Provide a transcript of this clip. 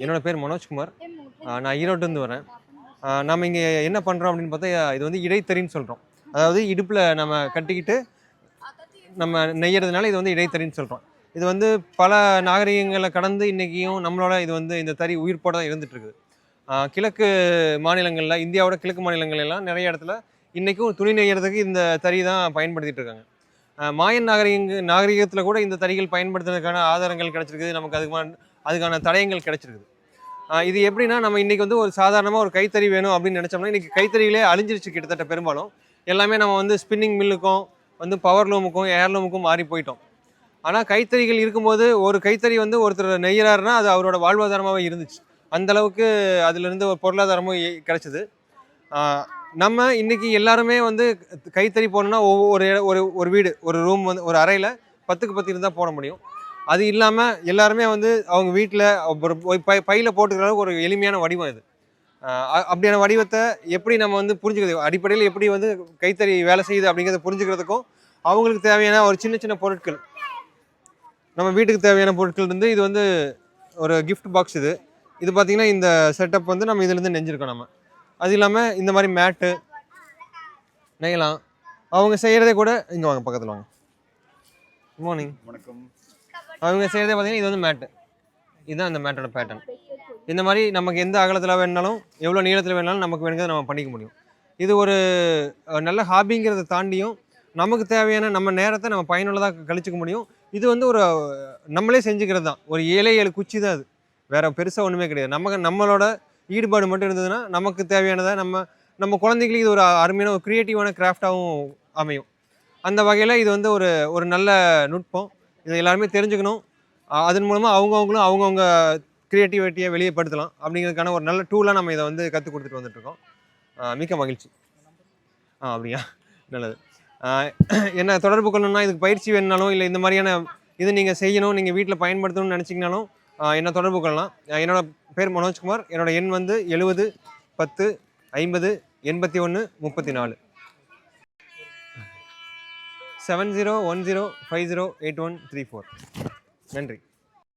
என்னோட பேர் மனோஜ்குமார் நான் ஈரோட்டிலேருந்து வரேன். நம்ம இங்கே என்ன பண்ணுறோம் அப்படின்னு பார்த்தா இது வந்து இடைத்தறின்னு சொல்கிறோம் அதாவது இடுப்பில் நம்ம கட்டிக்கிட்டு நம்ம நெய்யறதுனால இது வந்து இடைத்தறின்னு சொல்கிறோம் இது வந்து பல நாகரிகங்களை கடந்து இன்றைக்கியும் நம்மளோட இது வந்து இந்த தறி உயிர்ப்போட தான் ஆஹ் கிழக்கு மாநிலங்களில் இந்தியாவோட கிழக்கு மாநிலங்கள் எல்லாம் நிறைய இடத்துல இன்றைக்கும் துணி நெய்யறதுக்கு இந்த தறி தான் பயன்படுத்திட்டு இருக்காங்க. ஆஹ் மாயன் நாகரிக நாகரிகத்தில் கூட இந்த தறிகள் பயன்படுத்துறதுக்கான ஆதாரங்கள் கிடைச்சிருக்குது. நமக்கு அதுக்கான அதுக்கான தடயங்கள் கிடச்சிருக்குது. இது எப்படின்னா நம்ம இன்றைக்கி வந்து ஒரு சாதாரணமாக ஒரு கைத்தறி வேணும் அப்படின்னு நினச்சோம்னா இன்றைக்கி கைத்தறிகளே அழிஞ்சிருச்சு கிட்டத்தட்ட பெரும்பாலும். எல்லாமே நம்ம வந்து ஸ்பின்னிங் மில்லுக்கும் வந்து பவர் லூமுக்கும் ஏர்லூமுக்கும் மாறி போயிட்டோம். ஆனால் கைத்தறிகள் இருக்கும்போது ஒரு கைத்தறி வந்து ஒருத்தர் நெய்யறாருன்னா அது அவரோட வாழ்வாதாரமாகவே இருந்துச்சு. அந்தளவுக்கு அதிலிருந்து ஒரு பொருளாதாரமும் கிடச்சிது. நம்ம இன்றைக்கி எல்லாருமே வந்து கைத்தறி போகணுன்னா ஒவ்வொரு ஒரு ஒரு வீடு ஒரு ரூம் வந்து ஒரு அறையில் பத்துக்கு பத்து இருந்தால் போட முடியும். அது இல்லாமல் எல்லாருமே வந்து அவங்க வீட்டில் ஒரு பை பையில் போட்டுக்கிற அளவுக்கு ஒரு எளிமையான வடிவம் இது. அப்படியான வடிவத்தை எப்படி நம்ம வந்து புரிஞ்சுக்கிறது? அடிப்படையில் எப்படி வந்து கைத்தறி வேலை செய்யுது அப்படிங்கிறத புரிஞ்சுக்கிறதுக்கும் அவங்களுக்கு தேவையான ஒரு சின்ன சின்ன பொருட்கள். நம்ம வீட்டுக்கு தேவையான பொருட்கள் இருந்து இது வந்து ஒரு கிஃப்ட் பாக்ஸ் இது. இது பார்த்திங்கன்னா இந்த செட்டப் வந்து நம்ம இதுலேருந்து நெஞ்சிருக்கோம் நம்ம. அது இல்லாமல் இந்த மாதிரி மேட்டு நெய்யலாம் அவங்க செய்கிறதே கூட இங்கே வாங்க பக்கத்தில் வாங்க. குட் மார்னிங் வணக்கம். அவங்க செய்கிறதே பார்த்தீங்கன்னா இது வந்து மேட்டு இதுதான் அந்த மேட்டோட பேட்டர்ன் இந்த மாதிரி நமக்கு எந்த அகலத்தில் வேணாலும் எவ்வளோ நீளத்தில் வேணாலும் நமக்கு வேணுங்கிறத நம்ம பண்ணிக்க முடியும். இது ஒரு நல்ல ஹாபிங்கிறத தாண்டியும் நமக்கு தேவையான நம்ம நேரத்தை நம்ம பயனுள்ளதாக கழிச்சிக்க முடியும். இது வந்து ஒரு நம்மளே செஞ்சுக்கிறது தான். ஒரு ஏழை ஏழு குச்சி தான் அது. வேறு பெருசாக ஒன்றுமே கிடையாது. நமக்கு நம்மளோட ஈடுபாடு மட்டும் இருந்ததுன்னா நமக்கு தேவையானதை நம்ம நம்ம குழந்தைங்களுக்கு இது ஒரு அருமையான ஒரு க்ரியேட்டிவான கிராஃப்டாகவும் அமையும். அந்த வகையில் இது வந்து ஒரு ஒரு நல்ல நுட்பம். இதை எல்லாருமே தெரிஞ்சுக்கணும். அதன் மூலமாக அவங்கவுங்களும் அவங்கவுங்க க்ரியேட்டிவிட்டியை வெளியப்படுத்தலாம் அப்படிங்கிறதுக்கான ஒரு நல்ல டூலாக நம்ம இதை வந்து கற்றுக் கொடுத்துட்டு வந்துட்ருக்கோம் மிக்க மகிழ்ச்சி. ஆ அப்படியா? நல்லது. என்ன தொடர்பு கொள்ளணும்னா இதுக்கு பயிற்சி வேணுனாலும் இல்லை இந்த மாதிரியான இது நீங்கள் செய்யணும் நீங்கள் வீட்டில் பயன்படுத்தணும்னு நினச்சிங்கனாலும் என்ன தொடர்பு கொள்ளலாம். அஹ் என்னோட பேர் மனோஜ்குமார். என்னோட எண் வந்து எழுபது பத்து ஐம்பது எண்பத்தி ஒன்று முப்பத்தி நாலு. Seven zero one zero five zero eight one three four. நன்றி.